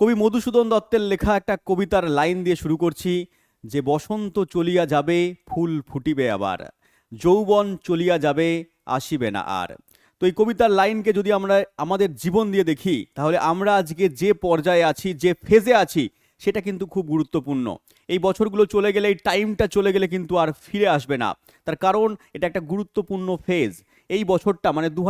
কবি মধুসূদন দত্তের লেখা একটা কবিতার লাইন দিয়ে শুরু করছি, যে বসন্ত চলিয়া যাবে, ফুল ফুটিবে আবার। যৌবন চলিয়া যাবে, আসিবে না আর। তো এই কবিতার লাইনকে যদি আমরা আমাদের জীবন দিয়ে দেখি, তাহলে আমরা আজকে যে পর্যায়ে আছি, যে ফেজে আছি, সেটা কিন্তু খুব গুরুত্বপূর্ণ। এই বছরগুলো চলে গেলে, এই টাইমটা চলে গেলে কিন্তু আর ফিরে আসবে না। তার কারণ, এটা একটা গুরুত্বপূর্ণ ফেজ এই বছরটা মানে দু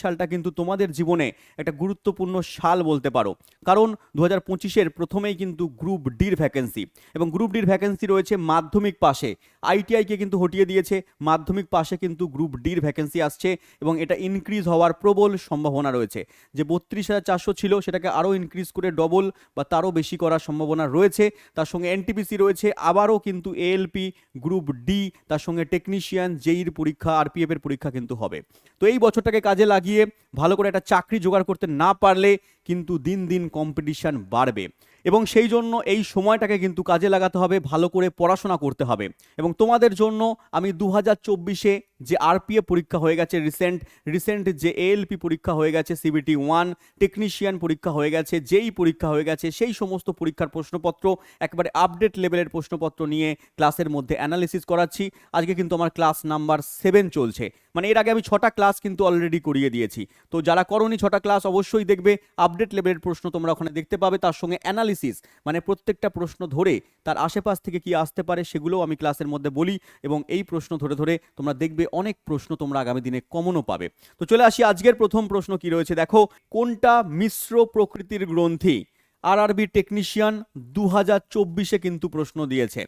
সালটা কিন্তু তোমাদের জীবনে একটা গুরুত্বপূর্ণ সাল বলতে পারো। কারণ দু হাজার পঁচিশের প্রথমেই কিন্তু গ্রুপ ডির ভ্যাকেন্সি এবং গ্রুপ ডির ভ্যাকেন্সি রয়েছে মাধ্যমিক পাশে। আইটিআইকে কিন্তু হটিয়ে দিয়েছে। মাধ্যমিক পাশে কিন্তু গ্রুপ ডির ভ্যাকেন্সি আসছে এবং এটা ইনক্রিজ হওয়ার প্রবল সম্ভাবনা রয়েছে। যে বত্রিশ হাজার চারশো ছিল, সেটাকে আরও ইনক্রিজ করে ডবল বা তারও বেশি করার সম্ভাবনা রয়েছে। তার সঙ্গে এনটিপিসি রয়েছে, আবারও কিন্তু এএলপি গ্রুপ ডি তার সঙ্গে টেকনিশিয়ান জেইর পরীক্ষা আরপিএফ এর পরীক্ষা কিন্তু হবে। তো এই বছরটাকে কাজে লাগিয়ে ভালো করে একটা চাকরি জোগাড় করতে না পারলে কিন্তু দিন দিন কম্পিটিশন বাড়বে। এবং সেই জন্য এই সময়টাকে কিন্তু কাজে লাগাতে হবে, ভালো করে পড়াশোনা করতে হবে। এবং তোমাদের জন্য আমি দু হাজার চব্বিশে যে আরপিএফ পরীক্ষা হয়ে গেছে রিসেন্ট রিসেন্ট যে এএলপি পরীক্ষা হয়ে গেছে সিবিটি ওয়ান টেকনিশিয়ান পরীক্ষা হয়ে গেছে, যেই পরীক্ষা হয়ে গেছে, সেই সমস্ত পরীক্ষার প্রশ্নপত্র, একবারে আপডেট লেভেলের প্রশ্নপত্র নিয়ে ক্লাসের মধ্যে অ্যানালিসিস করাচ্ছি। আজকে কিন্তু আমার ক্লাস নাম্বার সেভেন চলছে। মানে এর আগে আমি ছটা ক্লাস কিন্তু অলরেডি করিয়ে দিয়েছি। তো যারা করনি ছটা ক্লাস অবশ্যই দেখবে আপডেট লেভেলের প্রশ্ন তোমরা ওখানে দেখতে পাবে। তার সঙ্গে অ্যানালিসিস মানে প্রত্যেকটা প্রশ্ন ধরে তার আশেপাশ থেকে কি আসতে পারে সেগুলোও আমি ক্লাসের মধ্যে বলি এবং এই প্রশ্ন ধরে ধরে তোমরা দেখবে অনেক প্রশ্ন তোমরা আগামী দিনে কমনও পাবে। তো চলে আসি, আজকের প্রথম প্রশ্ন কি রয়েছে? দেখো, কোনটা মিশ্র প্রকৃতির গ্রন্থি? আর আরবি টেকনিশিয়ান দু হাজার চব্বিশে কিন্তু প্রশ্ন দিয়েছে।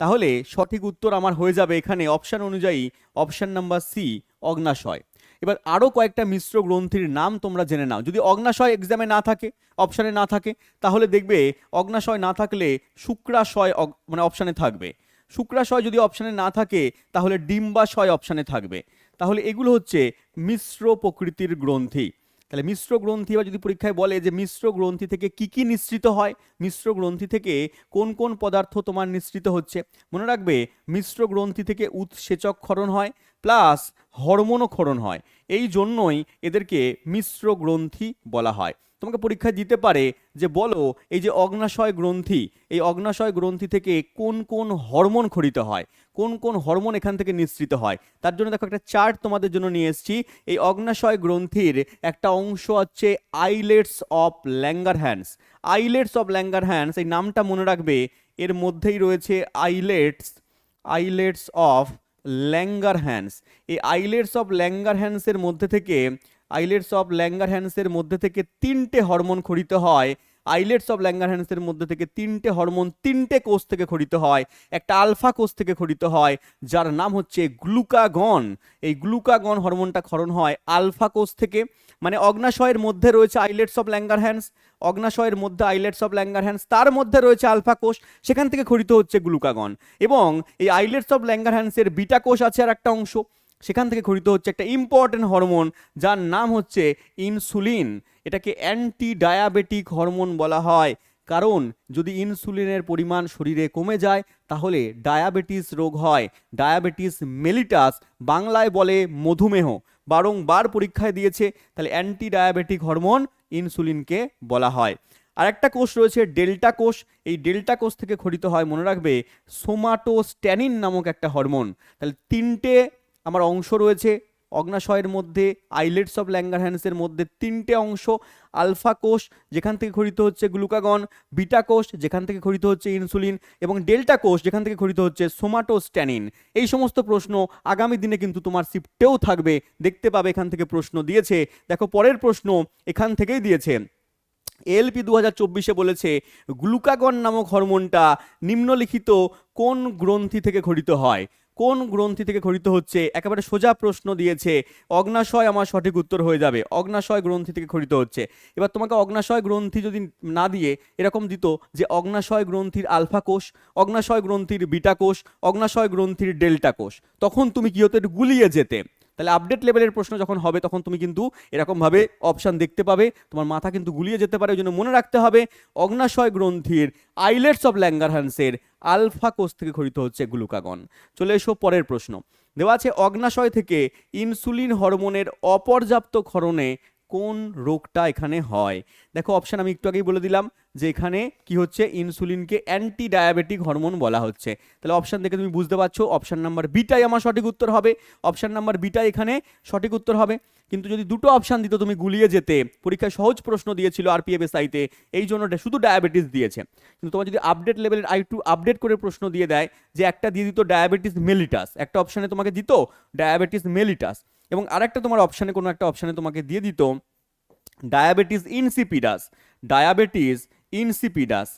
তাহলে সঠিক উত্তর আমার হয়ে যাবে এখানে অপশান অনুযায়ী অপশান নাম্বার সি অগ্নাশয়। এবার আরও কয়েকটা মিশ্র গ্রন্থির নাম তোমরা জেনে নাও। যদি অগ্নাশয় এক্সামে না থাকে অপশানে না থাকে, তাহলে দেখবে অগ্নাশয় না থাকলে শুক্রাশয় মানে অপশানে থাকবে। শুক্রাশয় যদি অপশানে না থাকে, তাহলে ডিম্বাশয় অপশানে থাকবে। তাহলে এগুলো হচ্ছে মিশ্র প্রকৃতির গ্রন্থি। তাহলে মিশ্র গ্রন্থি বা যদি পরীক্ষায় বলে যে মিশ্র গ্রন্থি থেকে কি কি নিঃসৃত হয়, মিশ্র গ্রন্থি থেকে কোন কোন পদার্থ তোমার নিঃসৃত হচ্ছে? মনে রাখবে, মিশ্র গ্রন্থি থেকে উৎসেচক ক্ষরণ হয়, প্লাস হরমোনও ক্ষরণ হয়। এই জন্যই এদেরকে মিশ্র গ্রন্থি বলা হয়। তোমাকে পরীক্ষায় দিতে পারে যে বলো, এই যে অগ্নাশয় গ্রন্থি, এই অগ্নাশয় গ্রন্থি থেকে কোন কোন হরমোন খরিত হয়? কোন কোন হরমোন এখান থেকে নিঃসৃত হয়? তার জন্য দেখো একটা চার্ট তোমাদের জন্য নিয়ে এসেছি। এই অগ্নাশয় গ্রন্থির একটা অংশ হচ্ছে islets of Langerhans islets of Langerhans এই নামটা মনে রাখবে, এর মধ্যেই রয়েছে islets islets of Langerhans এই আইলেটস অফ ল্যাঙ্গার হ্যান্ডসের মধ্যে থেকে আইলেটস অফ ল্যাঙ্গার হ্যান্ডসের মধ্যে থেকে তিনটে হরমোন খরিত হয়। আইলেটস অফ ল্যাঙ্গার হ্যান্ডসের মধ্যে থেকে তিনটে হরমোন তিনটে কোষ থেকে খরিত হয়। একটা আলফা কোষ থেকে খরিত হয়, যার নাম হচ্ছে গ্লুকাগন। এই গ্লুকাগন হরমোনটা ক্ষরণ হয় আলফা কোষ থেকে। মানে অগ্নাশয়ের মধ্যে রয়েছে আইলেটস অফ ল্যাঙ্গার হ্যান্ডস অগ্নাশয়ের মধ্যে আইলেটস অফ ল্যাঙ্গার হ্যান্ডস তার মধ্যে রয়েছে আলফা কোষ, সেখান থেকে খরিত হচ্ছে গ্লুকাগন। এবং এই আইলেটস অফ ল্যাঙ্গার হ্যান্ডসের বিটা কোষ আছে আর একটা অংশ। সেখান থেকে খরিত হচ্ছে একটা ইম্পর্টেন্ট হরমোন যার নাম হচ্ছে ইনসুলিন এটাকে অ্যান্টি ডায়াবেটিক হরমোন বলা হয়। কারণ যদি ইনসুলিনের পরিমাণ শরীরে কমে যায়, তাহলে ডায়াবেটিস রোগ হয়। ডায়াবেটিস মেলিটাস বাংলায় বলে মধুমেহ। বারংবার পরীক্ষায় দিয়েছে, তাহলে অ্যান্টি ডায়াবেটিক হরমোন ইনসুলিনকে বলা হয়। আর একটা কোষ রয়েছে ডেল্টা কোষ। এই ডেল্টা কোষ থেকে খরিত হয়, মনে রাখবে সোমাটোস্ট্যানিন নামক একটা হরমোন তাহলে তিনটে আমার অংশ রয়েছে। অগ্নাশয়ের মধ্যে, আইলেটস অফ ল্যাঙ্গারহ্যান্সের মধ্যে তিনটে অংশ, আলফা কোষ, যেখান থেকে খরিত হচ্ছে গ্লুকাগন, বিটা কোষ, যেখান থেকে খরিত হচ্ছে ইনসুলিন, এবং ডেল্টা কোষ, যেখান থেকে খরিত হচ্ছে সোমাটোস্ট্যানিন। এই সমস্ত প্রশ্ন আগামী দিনে কিন্তু তোমার শিফটেও থাকবে। দেখতে পাবে এখান থেকে প্রশ্ন দিয়েছে। দেখো, পরের প্রশ্ন এখান থেকেই দিয়েছে। এলপি দু হাজার চব্বিশে বলেছে, গ্লুকাগন নামক হরমোনটা নিম্নলিখিত কোন গ্রন্থি থেকে খরিত হয়? কোন গ্রন্থি থেকে খরিত হচ্ছে? একেবারে সোজা প্রশ্ন দিয়েছে, অগ্নাশয় আমার সঠিক উত্তর হয়ে যাবে। অগ্নাশয় গ্রন্থি থেকে খরিত হচ্ছে। এবার তোমাকে অগ্নাশয় গ্রন্থি যদি না দিয়ে এরকম দিত যে অগ্নাশয় গ্রন্থির আলফা কোষ, অগ্নাশয় গ্রন্থির বিটা কোষ, অগ্নাশয় গ্রন্থির ডেল্টা কোষ, তখন তুমি কি হতো? গুলিয়ে যেতে। তাহলে আপডেট লেভেলের প্রশ্ন যখন হবে, তখন তুমি কিন্তু এরকমভাবে অপশান দেখতে পাবে। তোমার মাথা কিন্তু গুলিয়ে যেতে পারে ওই জন্য মনে রাখতে হবে, অগ্নাশয় গ্রন্থির আইলেটস অফ ল্যাঙ্গারহ্যান্সের আলফা কোষ থেকে খরিত হচ্ছে গ্লুকাগন। চলে এসো পরের প্রশ্ন। দেওয়া আছে অগ্নাশয় থেকে ইনসুলিন হরমোনের অপর্যাপ্ত ক্ষরণে কোন রোগটা এখানে হয়? দেখো অপশান আমি একটু আগেই বলে দিলাম যে এখানে কি হচ্ছে? ইনসুলিনকে অ্যান্টি ডায়াবেটিক হরমোন বলা হচ্ছে। তাহলে অপশান দেখে তুমি বুঝতে পারছ অপশান নাম্বার বিটাই আমার সঠিক উত্তর হবে। অপশান নাম্বার বিটাই এখানে সঠিক উত্তর হবে। কিন্তু যদি দুটো অপশান দিত তুমি গুলিয়ে যেতে, পরীক্ষায় সহজ প্রশ্ন দিয়েছিল আরপিএফএসআইতে এই জন্য শুধু ডায়াবেটিস দিয়েছে। কিন্তু তোমার যদি আপডেট লেভেলের আই টু আপডেট করে প্রশ্ন দিয়ে দেয় যে একটা দিয়ে দিত ডায়াবেটিস মেলিটাস একটা অপশানে তোমাকে দিত ডায়াবেটিস মেলিটাস এবং আরেকটা তোমার অপশানে কোনো একটা অপশানে তোমাকে দিয়ে দিত ডায়াবেটিস ইনসিপিডাস ডায়াবেটিস ইনসিপিডাস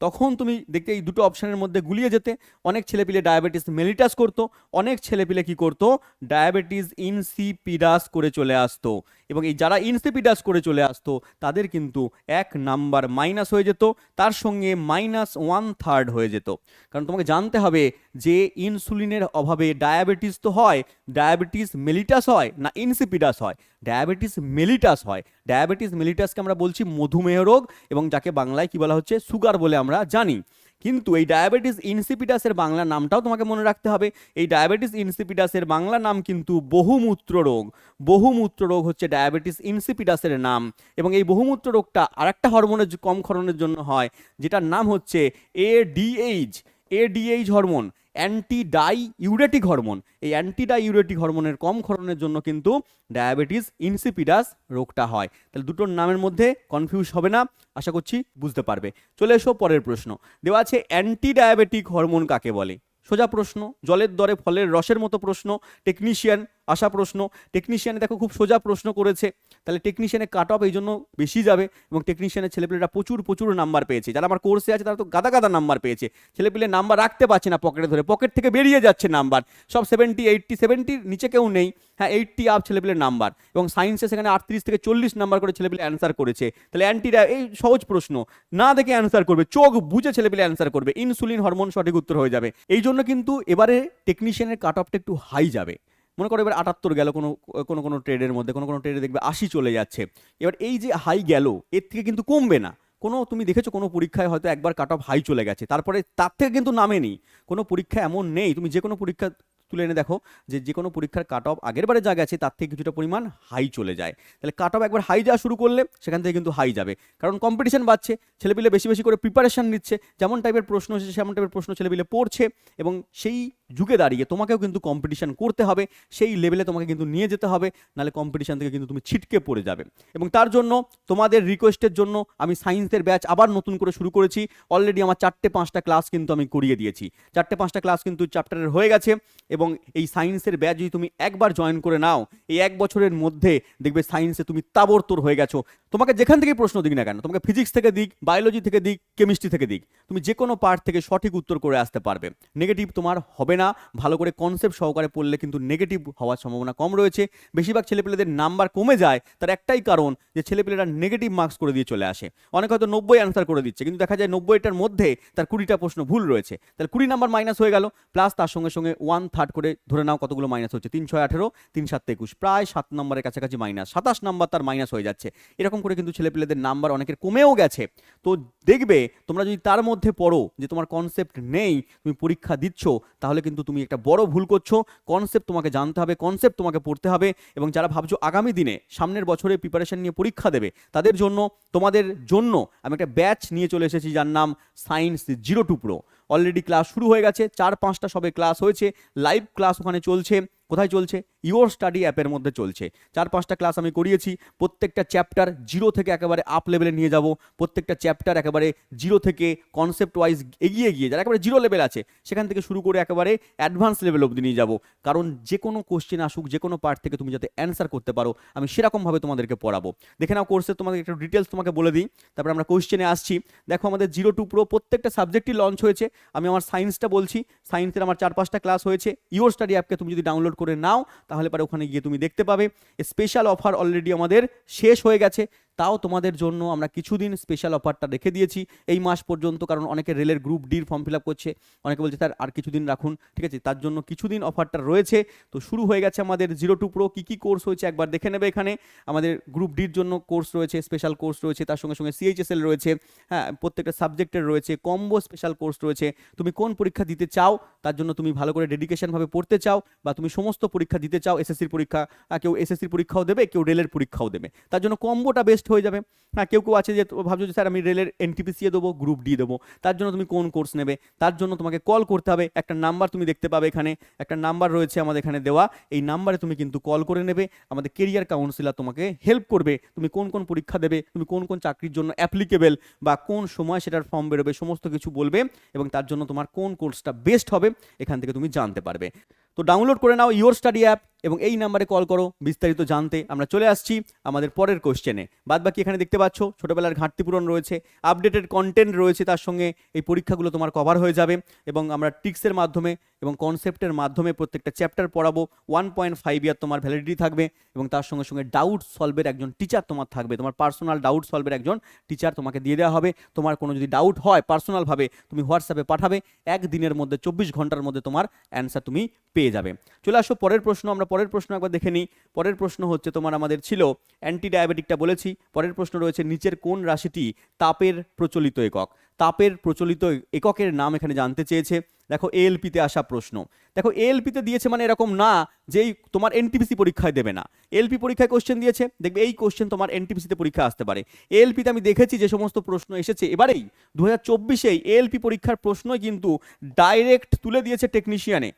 তখন তুমি দেখতে এই দুটো অপশানের মধ্যে গুলিয়ে যেতে। অনেক ছেলেপিলে ডায়াবেটিস মেলিটাস করতো, অনেক ছেলেপিলে কি করতো ডায়াবেটিস ইনসিপিডাস করে চলে আসতো। এবং এই যারা ইনসিপিডাস করে চলে আসতো, তাদের কিন্তু এক নাম্বার মাইনাস হয়ে যেত, তার সঙ্গে মাইনাস ওয়ান থার্ড হয়ে যেত। কারণ তোমাকে জানতে হবে যে ইনসুলিনের অভাবে ডায়াবেটিস তো হয়, ডায়াবেটিস মেলিটাস হয় না ইনসিপিডাস হয়? ডায়াবেটিস মেলিটাস হয়। ডায়াবেটিস মেলিটাসকে আমরা বলছি মধুমেহ রোগ এবং যাকে বাংলায় কি বলা হচ্ছে? সুগার বলে আমরা জানি। কিন্তু এই ডায়াবেটিস ইনসিপিডাসের বাংলা নামটাও তোমাকে মনে রাখতে হবে। এই ডায়াবেটিস ইনসিপিডাসের বাংলা নাম কিন্তু বহুমূত্র রোগ। বহুমূত্র রোগ হচ্ছে ডায়াবেটিস ইনসিপিডাসের নাম এবং এই বহুমূত্র রোগটা আরেকটা হরমোনের কম ক্ষরণের জন্য হয়, যেটার নাম হচ্ছে A DH A DH hormone anti diuretic hormone এই অ্যান্টি ডাই ইউরেটিক হরমোনের কম ক্ষরণের জন্য কিন্তু ডায়াবেটিস ইনসিপিডাস রোগটা হয়। তাহলে দুটোর নামের মধ্যে কনফিউজ হবে না, আশা করছি বুঝতে পারবে। চলে এসো পরের প্রশ্ন। দেওয়া আছে অ্যান্টি ডায়াবেটিক হরমোন কাকে বলে? সোজা প্রশ্ন, জলের দরে ফলের রসের মতো প্রশ্ন টেকনিশিয়ান আসা প্রশ্ন। টেকনিশিয়ানে দেখো খুব সোজা প্রশ্ন করেছে। তাহলে টেকনিশিয়ানে কাট অফ এই জন্য বেশি যাবে এবং টেকনিশিয়ানের ছেলেপিলেরা প্রচুর প্রচুর নাম্বার পেয়েছে। যারা আমার কোর্সে আছে তারা তো গাদা গাদা নাম্বার পেয়েছে। ছেলেপেলে নাম্বার রাখতে পারছে না পকেটে ধরে। পকেট থেকে বেরিয়ে যাচ্ছে নাম্বার সব সেভেন্টি এইটটি সেভেন্টির নিচে কেউ নেই। হ্যাঁ এইটটি আপ ছেলেপিলের নাম্বার এবং সায়েন্সে সেখানে আটত্রিশ থেকে চল্লিশ নাম্বার করে ছেলেপিলে অ্যান্সার করেছে। তাহলে অ্যান্টিরা এই সহজ প্রশ্ন। না দেখে অ্যান্সার করবে। চোখ বুঝে ছেলেপিলে অ্যান্সার করবে। ইনসুলিন হরমোন সঠিক উত্তর হয়ে যাবে। এই জন্য কিন্তু এবারে টেকনিশিয়ানের কাট অফটা একটু হাই যাবে। মনে করো এবার আটাত্তর গেল, কোনো কোনো কোনো ট্রেডের মধ্যে, কোনো কোনো ট্রেডে দেখবে আশি চলে যাচ্ছে। এবার এই যে হাই গেল, এর থেকে কিন্তু কমবে না। কোনো, তুমি দেখেছ কোনো পরীক্ষায় হয়তো একবার কাট অফ হাই চলে গেছে, তারপরে তার থেকে কিন্তু নামেনি। কোনো পরীক্ষা এমন নেই, তুমি যে কোনো পরীক্ষা তুলে এনে দেখো যে যে কোনো পরীক্ষার কাট অফ আগের বারে যা গেছে তার থেকে কিছুটা পরিমাণ হাই চলে যায়। তাহলে কাট অফ একবার হাই যাওয়া শুরু করলে সেখান থেকে কিন্তু হাই যাবে। কারণ কম্পিটিশন বাড়ছে, ছেলেপিলে বেশি বেশি করে প্রিপারেশান নিচ্ছে, যেমন টাইপের প্রশ্ন এসেছে, সেমন টাইপের প্রশ্ন ছেলেপিলে পড়ছে এবং সেই যুগে দাঁড়িয়ে তোমাকেও কিন্তু কম্পিটিশন করতে হবে, সেই লেভেলে তোমাকে কিন্তু নিয়ে যেতে হবে, নাহলে কম্পিটিশন থেকে কিন্তু তুমি ছিটকে পড়ে যাবে। এবং তার জন্য তোমাদের রিকোয়েস্টের জন্য আমি সায়েন্সের ব্যাচ আবার নতুন করে শুরু করেছি। অলরেডি আমার চারটে পাঁচটা ক্লাস কিন্তু আমি করিয়ে দিয়েছি। চারটে পাঁচটা ক্লাস কিন্তু চ্যাপ্টারের হয়ে গেছে এবং এই সায়েন্সের ব্যাচ যদি তুমি একবার জয়েন করে নাও, এই এক বছরের মধ্যে দেখবে সায়েন্সে তুমি তাবড়তোর হয়ে গেছো। তোমাকে যেখান থেকে প্রশ্ন দিক না কেন, তোমাকে ফিজিক্স থেকে দিক বায়োলজি থেকে দিক কেমিস্ট্রি থেকে দিক, তুমি যে কোনো পার্ট থেকে সঠিক উত্তর করে আসতে পারবে। নেগেটিভ তোমার হবে না, ভালো করে কনসেপ্ট সহকারে পড়লে কিন্তু নেগেটিভ হওয়ার সম্ভাবনা কম রয়েছে। বেশিরভাগ ছেলেপেলেদের নাম্বার কমে যায়, তার একটাই কারণ যে ছেলেপেলেরা নেগেটিভ মার্কস করে দিয়ে চলে আসে। অনেক হয়তো নব্বই অ্যান্সার করে দিচ্ছে, কিন্তু দেখা যায় নব্বইটার মধ্যে তার কুড়িটা প্রশ্ন ভুল রয়েছে। তাহলে কুড়ি নাম্বার মাইনাস হয়ে গেল প্লাস তার সঙ্গে সঙ্গে ওয়ান থার্ড করে ধরে নাও কতগুলো মাইনাস হচ্ছে তিন ছয় আঠেরো তিন সাত একুশ, প্রায় সাত নম্বরের কাছাকাছি মাইনাস সাতাশ নাম্বার তার মাইনাস হয়ে যাচ্ছে। এরকম করে কিন্তু ছেলেপেলেদের নাম্বার অনেকের কমেও গেছে। তো দেখবে, তোমরা যদি তার মধ্যে পড়ো যে তোমার কনসেপ্ট নেই, তুমি পরীক্ষা দিচ্ছ, তাহলে কিন্তু তুমি একটা বড় ভুল করছ। কনসেপ্ট তোমাকে জানতে হবে কনসেপ্ট তোমাকে পড়তে হবে এবং যারা ভাবছ আগামী দিনে সামনের বছরে প্রিপারেশন নিয়ে পরীক্ষা দেবে, তাদের জন্য, তোমাদের জন্য আমি একটা ব্যাচ নিয়ে চলে এসেছি যার নাম science zero to pro already class শুরু হয়ে গেছে, চার পাঁচটা সবে ক্লাস হয়েছে লাইভ ক্লাস ওখানে চলছে। কোথায় চলছে? ইওর স্টাডি অ্যাপের মধ্যে চলছে। চার, পাঁচটা ক্লাস আমি করিয়েছি। প্রত্যেকটা চ্যাপ্টার জিরো থেকে একেবারে আপ লেভেলে নিয়ে যাব। প্রত্যেকটা চ্যাপ্টার একেবারে জিরো থেকে কনসেপ্ট ওয়াইজ এগিয়ে গিয়ে যারা একেবারে জিরো লেভেল আছে। সেখান থেকে শুরু করে একেবারে অ্যাডভান্স লেভেল অবধি নিয়ে যাব। কারণ যে কোনো কোশ্চেন আসুক, যে কোনো পার্ট থেকে তুমি যাতে অ্যান্সার করতে পারো, আমি সেরকমভাবে তোমাদেরকে পড়াবো। দেখে নাও কোর্সে তোমাদের একটু ডিটেলস তোমাকে বলে দিই। তারপর আমরা কোশ্চেনে আসছি। দেখো আমাদের জিরো টু প্রো প্রত্যেকটা সাবজেক্টই লঞ্চ হয়েছে। আমি আমার সায়েন্সটা বলছি। সায়েন্সের আমার চার, পাঁচটা ক্লাস হয়েছে। ইওর স্টাডি অ্যাপকে তুমি যদি ডাউনলোড করে নাও, তাহলে পরে ওখানে গিয়ে তুমি দেখতে পাবে। স্পেশাল অফার অলরেডি আমাদের শেষ হয়ে গেছে। তাও তোমাদের জন্য আমরা কিছুদিন স্পেশাল অফারটা রেখে দিয়েছি এই মাস পর্যন্ত, কারণ অনেকে রেলের গ্রুপ ডির ফর্ম ফিল আপ করছে, অনেকে বলছে, স্যার, আর কিছুদিন রাখুন। ঠিক আছে, তার জন্য কিছুদিন অফারটা রয়েছে। তো শুরু হয়ে গেছে আমাদের জিরো টু প্রো কী কী কোর্স হয়েছে একবার দেখে নেবে এখানে। আমাদের গ্রুপ ডির জন্য কোর্স রয়েছে স্পেশাল কোর্স রয়েছে, তার সঙ্গে সঙ্গে সিএইচএসএল রয়েছে হ্যাঁ প্রত্যেকটা সাবজেক্টের রয়েছে কম্বো স্পেশাল কোর্স রয়েছে। তুমি কোন পরীক্ষা দিতে চাও, তার জন্য তুমি ভালো করে ডেডিকেশনভাবে পড়তে চাও, বা তুমি সমস্ত পরীক্ষা দিতে চাও এসএসসির পরীক্ষা কেউ এসএসসির পরীক্ষাও দেবে, কেউ রেলের পরীক্ষাও দেবে। তার জন্য কম্বোটা বেস্ট হয়ে যাবে। হ্যাঁ কেউ কেউ আছে যে ভাবছ যে, স্যার, আমি রেলের এনটিপিসিএ দেবো গ্রুপ ডি দেবো। তার জন্য তুমি কোন কোর্স নেবে? তার জন্য তোমাকে কল করতে হবে। একটা নাম্বার তুমি দেখতে পাবে এখানে। একটা নাম্বার রয়েছে আমাদের এখানে দেওয়া। এই নাম্বারে তুমি কিন্তু কল করে নেবে। আমাদের কেরিয়ার কাউন্সিলার তোমাকে হেল্প করবে। তুমি কোন কোন পরীক্ষা দেবে? তুমি কোন কোন চাকরির জন্য অ্যাপ্লিকেবেল বা কোন সময় সেটার ফর্ম বেরোবে? সমস্ত কিছু বলবে এবং তার জন্য তোমার কোন কোর্সটা বেস্ট হবে? এখান থেকে তুমি জানতে পারবে। তো ডাউনলোড করে নাও ইওর স্টাডি অ্যাপ এবং এই নাম্বারে কল করো, বিস্তারিত জানতে। আমরা চলে আসছি আমাদের পরের কোশ্চেনে বাদ বাকি এখানে দেখতে পাচ্ছ, ছোটোবেলার ঘাটতি পূরণ রয়েছে আপডেটেড কন্টেন্ট রয়েছে তার সঙ্গে এই পরীক্ষাগুলো তোমার কভার হয়ে যাবে এবং আমরা টিক্সের মাধ্যমে এবং কনসেপ্টের মাধ্যমে প্রত্যেকটা চ্যাপ্টার পড়াবো। ওয়ান পয়েন্ট ফাইভ ইয়ার তোমার ভ্যালিডিটি থাকবে এবং তার সঙ্গে সঙ্গে ডাউট সলভের একজন টিচার তোমার থাকবে। তোমার পার্সোনাল ডাউট সলভের একজন টিচার তোমাকে দিয়ে দেওয়া হবে। তোমার কোনো যদি ডাউট হয় পার্সোনালভাবে তুমি হোয়াটসঅ্যাপে পাঠাবে। একদিনের মধ্যে, চব্বিশ ঘণ্টার মধ্যে তোমার অ্যান্সার তুমি পেয়ে যাবে। চলে আসো, পরের প্রশ্ন। আমরা পরের প্রশ্ন একবার দেখে নিই। পরের প্রশ্ন হচ্ছে তোমার আমাদের ছিল অ্যান্টি ডায়াবেটিকটা বলেছি। পরের প্রশ্ন রয়েছে, নিচের কোন রাশিটি তাপের প্রচলিত একক? তাপের প্রচলিত এককের নাম এখানে জানতে চেয়েছে। দেখো, এএলপিতে আসা প্রশ্ন। দেখো, এএলপিতে দিয়েছে মানে এরকম না যেই তোমার এনটিপিসি পরীক্ষায় দেবে না। এলপি পরীক্ষায় কোশ্চেন দিয়েছে। দেখবে এই কোশ্চেন তোমার এনটিপিসিতে পরীক্ষা আসতে পারে। এএলপিতে আমি দেখেছি যে সমস্ত প্রশ্ন এসেছে। এবারেই দু হাজার চব্বিশেই এএলপি পরীক্ষার প্রশ্নই কিন্তু ডাইরেক্ট তুলে দিয়েছে টেকনিশিয়ানে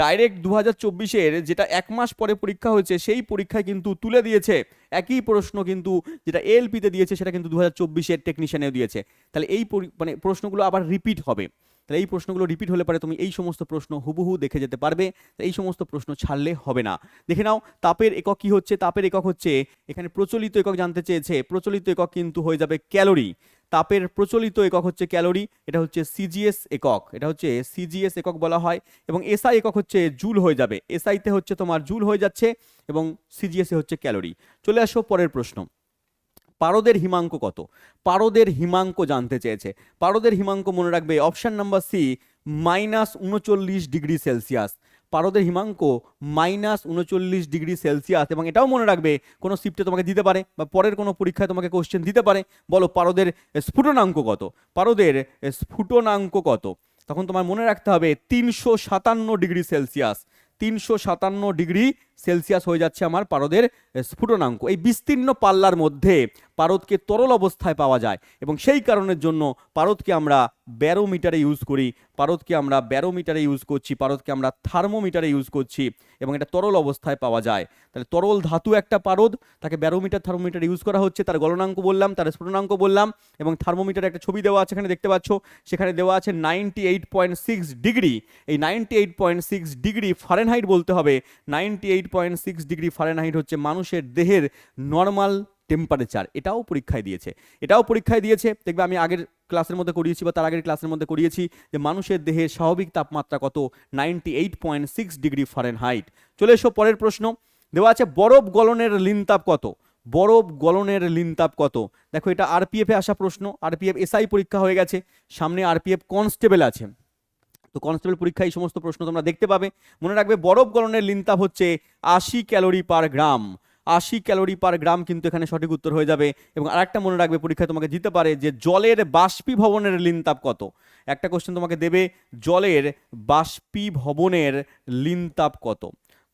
ডাইরেক্ট দু হাজার চব্বিশের যেটা এক মাস পরে পরীক্ষা হয়েছে, সেই পরীক্ষায় কিন্তু তুলে দিয়েছে। একই প্রশ্ন কিন্তু যেটা এলপিতে দিয়েছে, সেটা কিন্তু দু হাজার চব্বিশের টেকনিশিয়ানেও দিয়েছে। তাহলে এই মানে প্রশ্নগুলো আবার রিপিট হবে। তাহলে এই প্রশ্নগুলো রিপিট হলে পরে তুমি এই সমস্ত প্রশ্ন হুবহু দেখে যেতে পারবে। এই সমস্ত প্রশ্ন ছাড়লে হবে না। দেখে নাও, তাপের একক কি হচ্ছে? তাপের একক হচ্ছে, এখানে প্রচলিত একক জানতে চেয়েছে, প্রচলিত একক কিন্তু হয়ে যাবে ক্যালোরি। তাপের প্রচলিত একক হচ্ছে ক্যালোরি, এটা হচ্ছে সিজিএস একক, এটা হচ্ছে সিজিএস একক বলা হয়, এবং এসআই একক হচ্ছে জুল হয়ে যাবে এসআইতে হচ্ছে তোমার জুল হয়ে যাচ্ছে, এবং সিজিএস হচ্ছে ক্যালোরি। চলে আসো পরের প্রশ্ন। পারদের হিমাঙ্ক কত? পারদের হিমাঙ্ক জানতে চেয়েছে। পারদের হিমাঙ্ক মনে রাখবে, অপশন নাম্বার সি, মাইনাস উনচল্লিশ ডিগ্রি সেলসিয়াস। পারদের হিমাঙ্ক মাইনাস উনচল্লিশ ডিগ্রি সেলসিয়াস এবং এটাও মনে রাখবে কোনো শিফটে তোমাকে দিতে পারে বা পরের কোনো পরীক্ষায় তোমাকে কোশ্চেন দিতে পারে। বলো পারদের স্ফুটনাঙ্ক কত? পারদের স্ফুটনাঙ্ক কত? তখন তোমার মনে রাখতে হবে তিনশো সাতান্ন ডিগ্রি সেলসিয়াস। তিনশো সাতান্ন ডিগ্রি সেলসিয়াস হয়ে যাচ্ছে আমার পারদের স্ফুটনাঙ্ক। এই বিস্তীর্ণ পাল্লার মধ্যে পারদকে তরল অবস্থায় পাওয়া যায় এবং সেই কারণের জন্য পারদকে আমরা ব্যারোমিটারে ইউজ করি, পারদকে আমরা ব্যারোমিটারে ইউজ করছি, পারদকে আমরা থার্মোমিটারে ইউজ করছি এবং এটা তরল অবস্থায় পাওয়া যায়। তাহলে তরল ধাতু একটা পারদ, তাকে ব্যারোমিটার, থার্মোমিটার ইউজ করা হচ্ছে, তার গলনাঙ্ক বললাম, তার স্ফুটনাঙ্ক বললাম এবং থার্মোমিটারে একটা ছবি দেওয়া আছে, এখানে দেখতে পাচ্ছ, সেখানে দেওয়া আছে ninety eight point six degree. এই ninety eight point six degree Fahrenheit বলতে হবে, ninety eight point six degree Fahrenheit হচ্ছে মানুষের দেহের নর্মাল টেম্পারেচার এটাও পরীক্ষায় দিয়েছে। এটাও পরীক্ষায় দিয়েছে। দেখবে আমি আগের ক্লাসের মধ্যে করিয়েছি বা তার আগের ক্লাসের মধ্যে করিয়েছি যে মানুষের দেহের স্বাভাবিক তাপমাত্রা কত? Ninety eight point six degree Fahrenheit চলে এসো পরের প্রশ্ন। দেওয়া আছে বরফ গলনের লিনতাপ কত? বরফ গলনের লিনতাপ কত? দেখো এটা আরপিএফ আসা প্রশ্ন। আরপিএফ এসআই পরীক্ষা হয়ে গেছে। সামনে আরপিএফ কনস্টেবল আছে। তো কনস্টেবল পরীক্ষায় এই সমস্ত প্রশ্ন তোমরা দেখতে পাবে। মনে রাখবে বরফ গলনের লিনতাপ হচ্ছে আশি ক্যালোরি পার গ্রাম। আশি ক্যালোরি পার গ্রাম কিন্তু এখানে সঠিক উত্তর হয়ে যাবে এবং আরেকটা মনে রাখবে, পরীক্ষায় তোমাকে দিতে পারে যে জলের বাষ্পীভবনের লিনতাপ কত। একটা কোশ্চেন তোমাকে দেবে, জলের বাষ্পীভবনের লিনতাপ কত।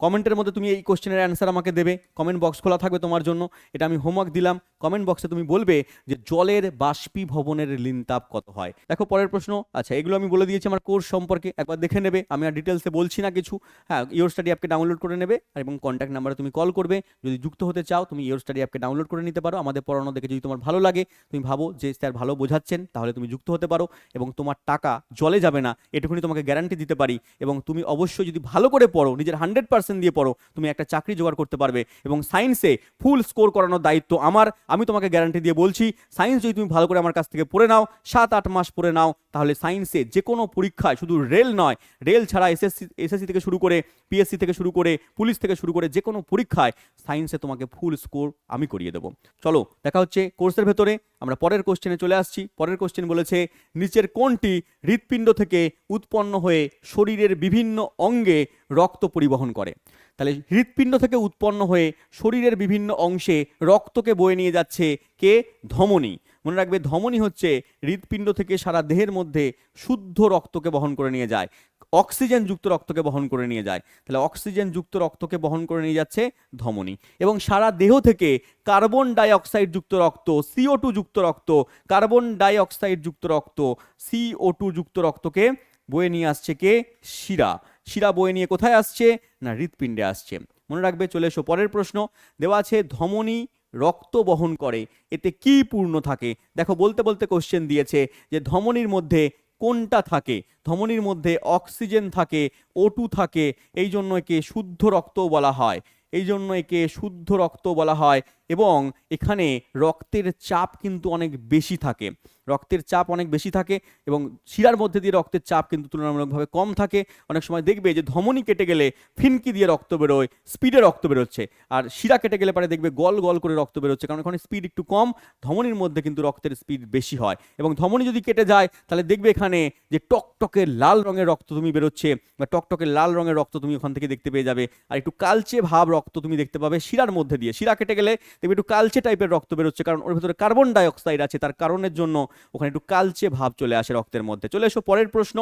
কমেন্টের মধ্যে তুমি এই কোশ্চেনের অ্যান্সার আমাকে দেবে। কমেন্ট বক্স খোলা থাকবে তোমার জন্য। এটা আমি হোমওয়ার্ক দিলাম। কমেন্ট বক্সে তুমি বলবে যে জলের বাষ্পীভবনের লিনতাপ কত হয়? দেখো পরের প্রশ্ন। আচ্ছা এগুলো আমি বলে দিয়েছি আমার কোর্স সম্পর্কে। একবার দেখে নেবে। আমি আর ডিটেলসে বলছি না কিছু। হ্যাঁ ইয়োর স্টাডি অ্যাপকে ডাউনলোড করে নেবে আর এবং কন্ট্যাক্ট নাম্বারে তুমি কল করবে। যদি যুক্ত হতে চাও, তুমি ইয়োর স্টাডি অ্যাপকে ডাউনলোড করে নিতে পারো। আমাদের পড়ানো দেখে যদি তোমার ভালো লাগে, তুমি ভাবো যে স্যার ভালো বোঝাচ্ছেন, তাহলে তুমি যুক্ত হতে পারো এবং তোমার টাকা জলে যাবে না। এটুকুনি তোমাকে গ্যারান্টি দিতে পারি এবং তুমি অবশ্যই যদি ভালো করে পড়ো, নিজের হান্ড্রেড পার্সেন্ট পার্সেন্ট দিয়ে পড়ো, তুমি একটা চাকরি জোগাড় করতে পারবে এবং সায়েন্সে ফুল স্কোর করানোর দায়িত্ব আমার। আমি তোমাকে গ্যারান্টি দিয়ে বলছি সায়েন্স যদি তুমি ভালো করে আমার কাছ থেকে পড়ে নাও, সাত আট মাস পড়ে নাও, তাহলে সায়েন্সে যে কোনো পরীক্ষায় শুধু রেল নয় রেল ছাড়া এসএসসি এসএসসি থেকে শুরু করে পিএসসি থেকে শুরু করে পুলিশ থেকে শুরু করে যে কোনো পরীক্ষায় সায়েন্সে তোমাকে ফুল স্কোর আমি করিয়ে দেবো। চলো, দেখা হচ্ছে কোর্সের ভেতরে, আমরা পরের কোশ্চেনে চলে আসছি। পরের কোশ্চেন বলেছে, নিচের কোনটি হৃৎপিণ্ড থেকে উৎপন্ন হয়ে শরীরের বিভিন্ন অঙ্গে রক্ত পরিবহন করে? তাহলে হৃৎপিণ্ড থেকে উৎপন্ন হয়ে শরীরের বিভিন্ন অংশে রক্তকে বয়ে নিয়ে যাচ্ছে কে? ধমনী। মনে রাখবে ধমনী হচ্ছে হৃৎপিণ্ড থেকে সারা দেহের মধ্যে শুদ্ধ রক্তকে বহন করে নিয়ে যায় অক্সিজেন যুক্ত রক্তকে বহন করে নিয়ে যায়। তাহলে অক্সিজেন যুক্ত রক্তকে বহন করে নিয়ে যাচ্ছে ধমনী। এবং সারা দেহ থেকে কার্বন ডাই অক্সাইড যুক্ত রক্ত সিও টু যুক্ত রক্ত, কার্বন ডাই অক্সাইড যুক্ত রক্ত সিও টু যুক্ত রক্তকে বয়ে নিয়ে আসছে কে? শিরা। শিরা বয়ে নিয়ে কোথায় আসছে না হৃৎপিণ্ডে আসছে? মনে রাখবে, চলে এসো, পরের প্রশ্ন। দেওয়া আছে, ধমনী রক্ত বহন করে, এতে কি পূর্ণ থাকে? দেখো, বলতে বলতে কোশ্চেন দিয়েছে যে ধমনীর মধ্যে কোনটা থাকে? ধমনীর মধ্যে অক্সিজেন থাকে ওটু থাকে, এই জন্য একে শুদ্ধ রক্তও বলা হয়। এই জন্য একে শুদ্ধ রক্ত বলা হয়। এবং এখানে রক্তের চাপ কিন্তু অনেক বেশি থাকে। রক্তের চাপ অনেক বেশি থাকে এবং শিরার মধ্যে দিয়ে রক্তের চাপ কিন্তু তুলনামূলকভাবে কম থাকে। অনেক সময় দেখবে যে ধমনী কেটে গেলে ফিনকি দিয়ে রক্ত বেরোয়, স্পিডে রক্ত বেরোচ্ছে। আর শিরা কেটে গেলে পরে দেখবে গল গল করে রক্ত বেরোচ্ছে কারণ ওখানে স্পিড একটু কম, ধমনীর মধ্যে কিন্তু রক্তের স্পিড বেশি হয়। এবং ধমনী যদি কেটে যায়, তাহলে দেখবে এখানে যে টকটকে লাল রঙের রক্ত তুমি বেরোচ্ছে বা টকটকে লাল রঙের রক্ত তুমি ওখান থেকে দেখতে পেয়ে যাবে। আর একটু কালচে ভাব রক্ত তুমি দেখতে পাবে শিরার মধ্যে দিয়ে। শিরা কেটে গেলে দেখবে একটু কালচে টাইপের রক্ত বেরোচ্ছে, কারণ ওর ভেতরে কার্বন ডাইঅক্সাইড আছে, তার কারণের জন্য ওখানে একটু কালচে ভাব চলে আসে রক্তের মধ্যে। চলে এসো পরের প্রশ্ন,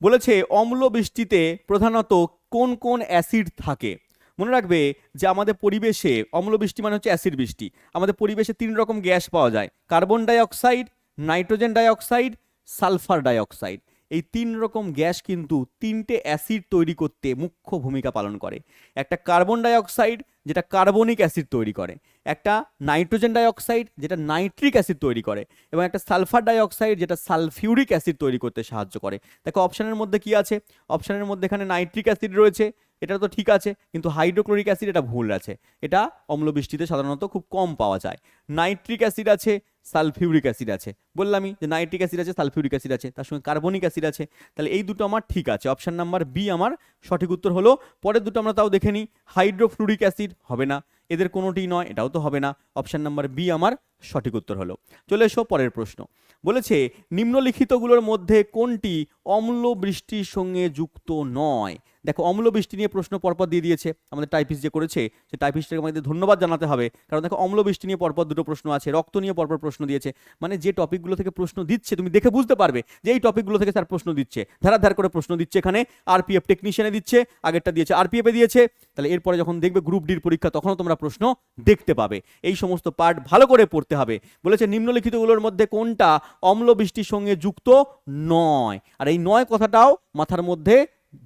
বলেছে অম্ল বৃষ্টিতে প্রধানত কোন কোন অ্যাসিড থাকে? মনে রাখবে যে আমাদের পরিবেশে অম্ল বৃষ্টি মানে হচ্ছে অ্যাসিড বৃষ্টি। আমাদের পরিবেশে তিন রকম গ্যাস পাওয়া যায় carbon dioxide nitrogen dioxide sulphur dioxide এই তিন রকম গ্যাস কিন্তু তিনটে অ্যাসিড তৈরি করতে মুখ্য ভূমিকা পালন করে। একটা কার্বন ডাইঅক্সাইড, যেটা কার্বনিক অ্যাসিড তৈরি করে। একটা নাইট্রোজেন ডাইঅক্সাইড, যেটা নাইট্রিক অ্যাসিড তৈরি করে। এবং একটা সালফার ডাইঅক্সাইড, যেটা সালফিউরিক অ্যাসিড তৈরি করতে সাহায্য করে। দেখো, অপশানের মধ্যে কি আছে? অপশানের মধ্যে এখানে নাইট্রিক অ্যাসিড রয়েছে। এটা তো ঠিক আছে, কিন্তু হাইড্রোক্লোরিক অ্যাসিড এটা ভুল আছে। এটা অম্লবৃষ্টিতে সাধারণত খুব কম পাওয়া যায়। নাইট্রিক অ্যাসিড আছে সালফিউরিক অ্যাসিড আছে। বললামই যে নাইট্রিক অ্যাসিড আছে, সালফিউরিক অ্যাসিড আছে, তার সঙ্গে কার্বনিক অ্যাসিড আছে, তাহলে এই দুটো আমার ঠিক আছে। অপশান নাম্বার বি আমার সঠিক উত্তর হলো, পরের দুটো আমরা তাও দেখে নিই, হাইড্রোফ্লুরিক অ্যাসিড হবে না, এদের কোনোটি নয়, এটাও তো হবে না। অপশান নাম্বার বি আমার সঠিক উত্তর হলো। চলে এসো পরের প্রশ্ন। বলেছে, নিম্নলিখিতগুলোর মধ্যে কোনটি অম্ল বৃষ্টির সঙ্গে যুক্ত নয়? দেখো অম্ল বৃষ্টি নিয়ে প্রশ্ন পরপর দিয়ে দিয়েছে আমাদের টাইপিস্ট যে করেছে, সে টাইপিস্টকে আমাদের ধন্যবাদ জানাতে হবে। কারণ দেখো অম্ল বৃষ্টি নিয়ে পরপর দুটো প্রশ্ন আছে, রক্ত নিয়ে পরপর প্রশ্ন দিয়েছে। মানে যে টপিকগুলো থেকে প্রশ্ন দিচ্ছে, তুমি দেখে বুঝতে পারবে যে এই টপিকগুলো থেকে স্যার প্রশ্ন দিচ্ছে। ধারা ধার করে প্রশ্ন দিচ্ছে এখানে আরপিএফ টেকনিশিয়ানে দিচ্ছে, আগেরটা দিয়েছে আরপিএফ দিয়েছে। তাহলে এরপরে যখন দেখবে গ্রুপ ডির পরীক্ষা, তখনও তোমরা প্রশ্ন দেখতে পাবে। এই সমস্ত পার্ট ভালো করে পড়তে হবে। বলেছে, নিম্নলিখিতগুলোর মধ্যে কোনটা অম্ল বৃষ্টির সঙ্গে যুক্ত নয়? আর এই নয় কথাটাও মাথার মধ্যে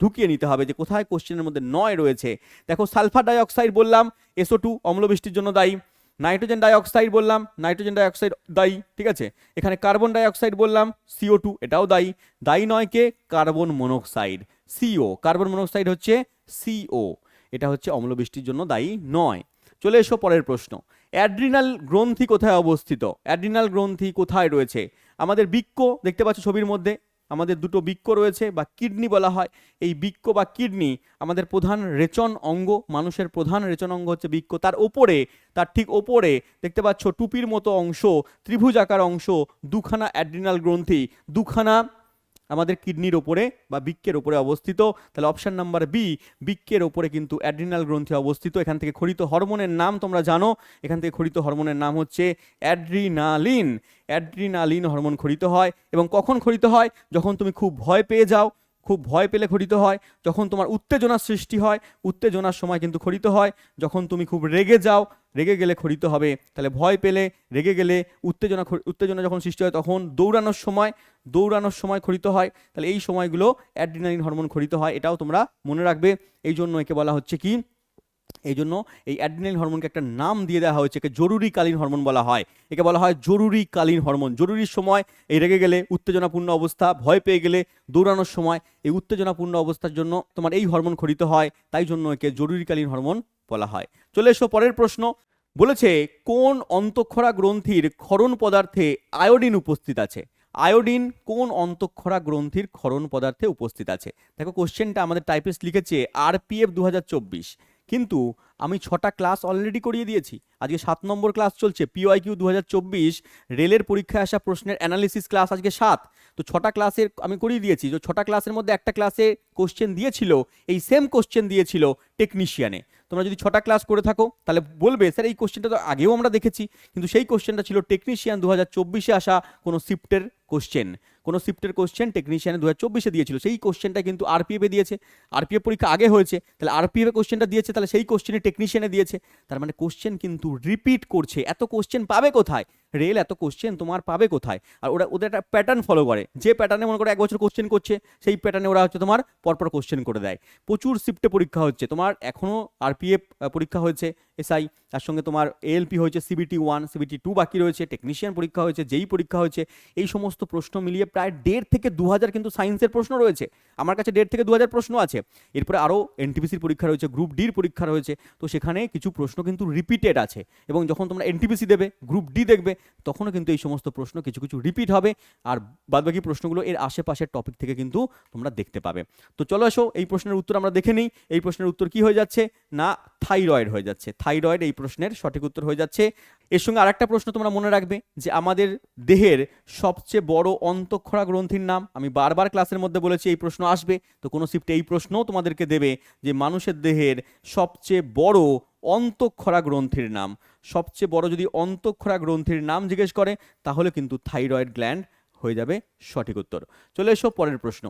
ঢুকিয়ে নিতে হবে যে কোথায় কোশ্চেনের মধ্যে নয় রয়েছে। দেখো, সালফার ডাইঅক্সাইড বললাম, এসও টু, অম্লবৃষ্টির জন্য দায়ী। নাইট্রোজেন ডাইঅক্সাইড বললাম, নাইট্রোজেন ডাইঅক্সাইড দায়ী, ঠিক আছে? এখানে কার্বন ডাইঅক্সাইড বললাম, সিও টু, এটাও দায়ী। দায়ী নয় কে? Carbon monoxide, CO. Carbon monoxide হচ্ছে সিও, এটা হচ্ছে অম্লবৃষ্টির জন্য দায়ী নয়। চলে এসো পরের প্রশ্ন। অ্যাড্রিনাল গ্রন্থি কোথায় অবস্থিত? অ্যাড্রিনাল গ্রন্থি কোথায় রয়েছে? আমাদের বৃক্ক, দেখতে পাচ্ছ ছবির মধ্যে আমাদের দুটো বৃক্ষ রয়েছে বা কিডনি বলা হয়। এই বৃক্ষ বা কিডনি আমাদের প্রধান রেচন অঙ্গ, মানুষের প্রধান রেচন অঙ্গ হচ্ছে বৃক্ষ। তার ওপরে, তার ঠিক ওপরে দেখতে পাচ্ছ টুপির মতো অংশ ত্রিভুজাকার অংশ, দুখানা অ্যাড্রিনাল গ্রন্থি, দুখানা আমাদের কিডনির ওপরে বা বৃক্কের ওপরে অবস্থিত। তাহলে অপশান নাম্বার বি, বৃক্কের ওপরে কিন্তু অ্যাড্রিনাল গ্রন্থি অবস্থিত। এখান থেকে খরিত হরমোনের নাম তোমরা জানো। এখান থেকে খরিত হরমোনের নাম হচ্ছে অ্যাড্রিনালিন। অ্যাড্রিনালিন হরমোন খরিত হয় এবং কখন খরিত হয়? যখন তুমি খুব ভয় পেয়ে যাও খুব ভয় পেলে খরিত হয়, যখন তোমার উত্তেজনার সৃষ্টি হয়, উত্তেজনার সময় কিন্তু খরিত হয়, যখন তুমি খুব রেগে যাও, রেগে গেলে খড়িত হবে। তাহলে ভয় পেলে, রেগে গেলে উত্তেজনা উত্তেজনা যখন সৃষ্টি হয়, তখন দৌড়ানোর সময় দৌড়ানোর সময় খরিত হয়। তাহলে এই সময়গুলো অ্যাড্রিনালিন হরমোন খরিত হয়, এটাও তোমরা মনে রাখবে। এই জন্য একে বলা হচ্ছে কি? এই জন্য এই অ্যাড্রিনালিন হরমোনকে একটা নাম দিয়ে দেওয়া হয়েছে, একে জরুরিকালীন হরমোন বলা হয়। একে বলা হয় জরুরিকালীন হরমোন। জরুরির সময় এই রেগে গেলে উত্তেজনাপূর্ণ অবস্থা, ভয় পেয়ে গেলে দৌড়ানোর সময় এই উত্তেজনাপূর্ণ অবস্থার জন্য তোমার এই হরমোন খরিত হয়, তাই জন্য একে জরুরিকালীন হরমোন বলা হয়। চলে এসো পরের প্রশ্ন। বলেছে, কোন অন্তঃক্ষরা গ্রন্থির ক্ষরণ পদার্থে আয়োডিন উপস্থিত আছে? আয়োডিন কোন অন্তঃক্ষরা গ্রন্থির ক্ষরণ পদার্থে উপস্থিত আছে? দেখো কোশ্চেনটা আমাদের টাইপিস্ট লিখেছে আরপিএফ দু কিন্তু আমি ছটা ক্লাস অলরেডি করিয়ে দিয়েছি। আজকে সাত নম্বর ক্লাস চলছে পিওয়াই কিউ দু হাজার চব্বিশ, রেলের পরীক্ষায় আসা প্রশ্নের অ্যানালিসিস ক্লাস আজকে সাত। তো ছটা ক্লাসের আমি করিয়ে দিয়েছি, তো ছটা ক্লাসের মধ্যে একটা ক্লাসে কোশ্চেন দিয়েছিল, এই সেম কোশ্চেন দিয়েছিল টেকনিশিয়ানে তোমরা যদি ছটা ক্লাস করে থাকো, তাহলে বলবে, স্যার, এই কোশ্চেনটা তো আগেও আমরা দেখেছি। কিন্তু সেই কোশ্চেনটা ছিল টেকনিশিয়ান দু হাজার চব্বিশে আসা কোনো শিফটের কোশ্চেন কোনো শিফটের কোশ্চেন টেকনিশিয়ানে দু হাজার চব্বিশে দিয়েছিল, সেই কোশ্চেনটা কিন্তু আরপিএফে দিয়েছে। আরপিএফ পরীক্ষা আগে হয়েছে, তাহলে আরপিএফে কোশ্চেনটা দিয়েছে, তাহলে সেই কোশ্চেনে টেকনিশিয়ানে দিয়েছে। তার মানে কোশ্চেন কিন্তু রিপিট করছে, এত কোশ্চেন পাবে কোথায়? রেল এত কোশ্চেন তোমার পাবে কোথায়? আর ওরা, ওদের একটা প্যাটার্ন ফলো করে, যে প্যাটার্নে মনে করো এক বছর কোশ্চেন করছে, সেই প্যাটার্নে ওরা হচ্ছে তোমার পরপর কোশ্চেন করে দেয়। প্রচুর শিফটে পরীক্ষা হচ্ছে, তোমার এখনও আরপিএফ পরীক্ষা হয়েছে এসআই, তার সঙ্গে তোমার এএলপি হয়েছে সিবিটি ওয়ান সিবিটি টু বাকি রয়েছে টেকনিশিয়ান পরীক্ষা হয়েছে, যেই পরীক্ষা হয়েছে, এই সমস্ত প্রশ্ন মিলিয়ে প্রায় দেড় থেকে দু হাজার কিন্তু সায়েন্সের প্রশ্ন রয়েছে। আমার কাছে দেড় থেকে দু হাজার প্রশ্ন আছে। এরপরে আরও এনটিপিসির পরীক্ষা রয়েছে গ্রুপ ডির পরীক্ষা রয়েছে। তো সেখানে কিছু প্রশ্ন কিন্তু রিপিটেড আছে। এবং যখন তোমরা এনটিপিসি দেবে গ্রুপ ডি দেখবে, তখনও কিন্তু এই সমস্ত প্রশ্ন কিছু কিছু রিপিট হবে। আর বাদবাকি প্রশ্নগুলো এর আশেপাশের টপিক থেকে কিন্তু তোমরা দেখতে পাবে। তো চলো আসো এই প্রশ্নের উত্তর আমরা দেখে নিই। এই প্রশ্নের উত্তর কি হয়ে যাচ্ছে? না থাইরয়েড হয়ে যাচ্ছে। থাইরয়েড এই প্রশ্নের সঠিক উত্তর হয়ে যাচ্ছে। এর সঙ্গে আরেকটা প্রশ্ন তোমরা মনে রাখবে যে আমাদের দেহের সবচেয়ে বড় অন্তঃক্ষরা গ্রন্থির নাম। আমি বারবার ক্লাসের মধ্যে বলেছি এই প্রশ্ন আসবে। তো কোনো শিফটে এই প্রশ্নও তোমাদেরকে দেবে যে মানুষের দেহের সবচেয়ে বড় অন্তঃক্ষরা গ্রন্থির নাম। সবচেয়ে বড় যদি অন্তঃক্ষরা গ্রন্থির নাম জিজ্ঞেস করে, তাহলে কিন্তু থাইরয়েড গ্ল্যান্ড হয়ে যাবে সঠিক উত্তর। চলে এসো পরের প্রশ্ন।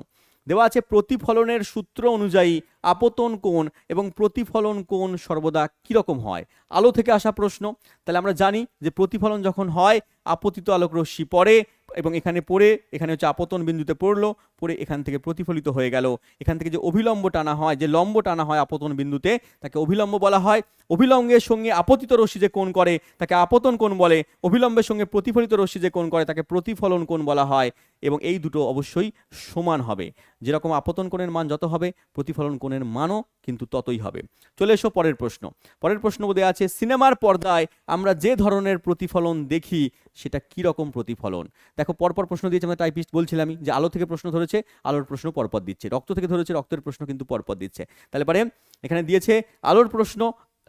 দেওয়া আছে প্রতিফলনের সূত্র অনুযায়ী আপতন কোণ এবং প্রতিফলন কোণ সর্বদা কীরকম হয়? আলো থেকে আসা প্রশ্ন। তাহলে আমরা জানি যে প্রতিফলন যখন হয় আপতিত আলোক রশ্মি পড়ে এবং এখানে পড়ে, এখানে হচ্ছে আপতন বিন্দুতে পড়ল, পড়ে এখান থেকে প্রতিফলিত হয়ে গেল। এখান থেকে যে অভিলম্ব টানা হয়, যে লম্ব টানা হয় আপতন বিন্দুতে, তাকে অভিলম্ব বলা হয়। অভিলম্বের সঙ্গে আপতিত রশ্মি যে কোণ করে, তাকে আপতন কোণ বলে। অভিলম্বের সঙ্গে প্রতিফলিত রশ্মি যে কোণ করে, তাকে প্রতিফলন কোণ বলা হয় এবং এই দুটো অবশ্যই সমান হবে। যেরকম আপতন কোণের মান যত হবে, প্রতিফলন কোণের মানও কিন্তু ততই হবে। চলে এসো পরের প্রশ্ন। পরের প্রশ্ন বোধে আছে, সিনেমার পর্দায় আমরা যে ধরনের প্রতিফলন দেখি সেটা কি রকম প্রতিফলন? দেখো, পরপর প্রশ্ন দিয়েছে আমরা টাইপিস্ট বলছিলাম যে আলো থেকে প্রশ্ন ধরেছে, আলোর প্রশ্ন পরপর দিচ্ছে। রক্ত থেকে ধরেছে, রক্তের প্রশ্ন কিন্তু পরপর দিচ্ছে। তাহলে পরে এখানে দিয়েছে, আলোর প্রশ্ন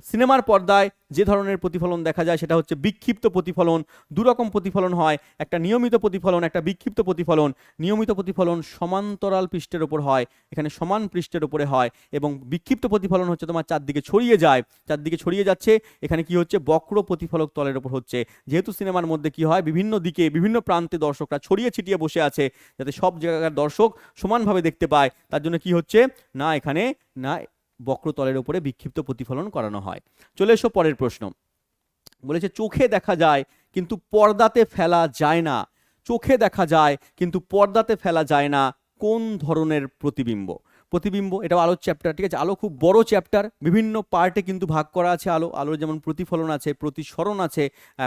সিনেমার পর্দায় যে ধরনের প্রতিফলন দেখা যায় সেটা হচ্ছে বিক্ষিপ্ত প্রতিফলন, দুরকম প্রতিফলন হয়, একটা নিয়মিত প্রতিফলন, একটা বিক্ষিপ্ত প্রতিফলন। নিয়মিত প্রতিফলন সমান্তরাল পৃষ্ঠের ওপর হয়, এখানে সমান পৃষ্ঠের ওপরে হয় এবং বিক্ষিপ্ত প্রতিফলন হচ্ছে তোমার চারদিকে ছড়িয়ে যায়। চারদিকে ছড়িয়ে যাচ্ছে, এখানে কি হচ্ছে? বক্র প্রতিফলক তলের ওপর হচ্ছে। যেহেতু সিনেমার মধ্যে কি হয়? বিভিন্ন দিকে, বিভিন্ন প্রান্তে দর্শকরা ছড়িয়ে ছিটিয়ে বসে আছে যাতে সব জায়গার দর্শক সমানভাবে দেখতে পায়। তার জন্য কি হচ্ছে? না, এখানে না বক্রতলের উপরে বিক্ষিপ্ত প্রতিফলন করানো হয়। চলে এসো পরের প্রশ্ন। বলেছে, চোখে দেখা যায়, কিন্তু পর্দাতে ফেলা যায় না। চোখে দেখা যায়, কিন্তু পর্দাতে ফেলা যায় না, কোন ধরনের প্রতিবিম্ব? প্রতিবিম্ব এটাও আলোর চ্যাপ্টার ঠিক আছে? আলো খুব বড় চ্যাপ্টার বিভিন্ন পার্টে কিন্তু ভাগ করা আছে আলো। আলোর যেমন প্রতিফলন আছে, প্রতিসরণ আছে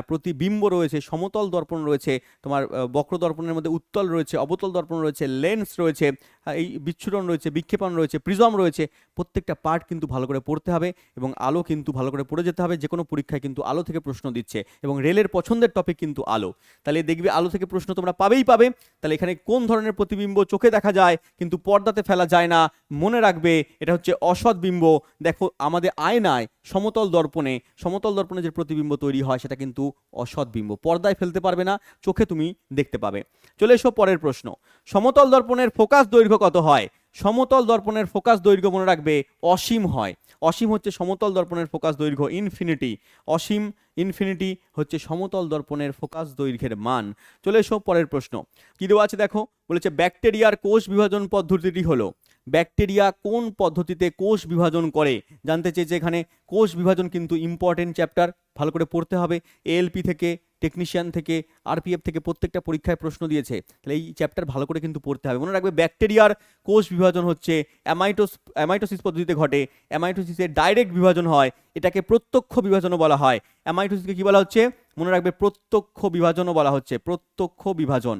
প্রতিবিম্ব রয়েছে, সমতল দর্পণ রয়েছে, তোমার বক্র দর্পণের মধ্যে উত্তল রয়েছে, অবতল দর্পণ রয়েছে লেন্স রয়েছে এই বিচ্ছুরণ রয়েছে, বিক্ষেপণ রয়েছে, প্রিজম রয়েছে, প্রত্যেকটা পার্ট কিন্তু ভালো করে পড়তে হবে এবং আলো কিন্তু ভালো করে পড়ে যেতে হবে। যে কোনো পরীক্ষায় কিন্তু আলো থেকে প্রশ্ন দিচ্ছে এবং রেলের পছন্দের টপিক কিন্তু আলো। তাহলে দেখবে আলো থেকে প্রশ্ন তোমরা পাবেই পাবে। তাহলে এখানে কোন ধরনের প্রতিবিম্ব চোখে দেখা যায়? কিন্তু পর্দাতে ফেলা যায় না, মনে রাখবে এটা হচ্ছে অসৎ বিম্ব। দেখো, আমাদের আয়নায় সমতল দর্পণে সমতল দর্পণে যে প্রতিবিম্ব তৈরি হয়, সেটা কিন্তু অসৎ বিম্ব। পর্দায় ফেলতে পারবে না, চোখে তুমি দেখতে পাবে। চলে এসো পরের প্রশ্ন। সমতল দর্পণের ফোকাস দৈর্ঘ্য কত হয়? সমতল দর্পণের ফোকাস দৈর্ঘ্য মনে রাখবে অসীম হয়। অসীম হচ্ছে সমতল দর্পণের ফোকাস দৈর্ঘ্য ইনফিনিটি অসীম ইনফিনিটি হচ্ছে সমতল দর্পণের ফোকাস দৈর্ঘ্যের মান। চলে এসো পরের প্রশ্ন। কি দেওয়া আছে দেখো? বলেছে ব্যাকটেরিয়ার কোষ বিভাজন পদ্ধতিটি হলো। ব্যাকটেরিয়া কোন পদ্ধতিতে কোষ বিভাজন করে? জানতে চেয়েছে এখানে। কোষ বিভাজন কিন্তু ইম্পর্টেন্ট চ্যাপ্টার ভালো করে পড়তে হবে। এএলপি থেকে টেকনিশিয়ান থেকে আরপিএফ থেকে প্রত্যেকটা পরীক্ষায় প্রশ্ন দিয়েছে। তাহলে এই চ্যাপ্টার ভালো করে কিন্তু পড়তে হবে। মনে রাখবে ব্যাকটেরিয়ার কোষ বিভাজন হচ্ছে অ্যামাইটোস অ্যামাইটোসিস পদ্ধতিতে ঘটে। অ্যামাইটোসিসের ডাইরেক্ট বিভাজন হয়, এটাকে প্রত্যক্ষ বিভাজনও বলা হয়। অ্যামাইটোসিসকে কী বলা হচ্ছে? মনে রাখবে, প্রত্যক্ষ বিভাজনও বলা হচ্ছে, প্রত্যক্ষ বিভাজন।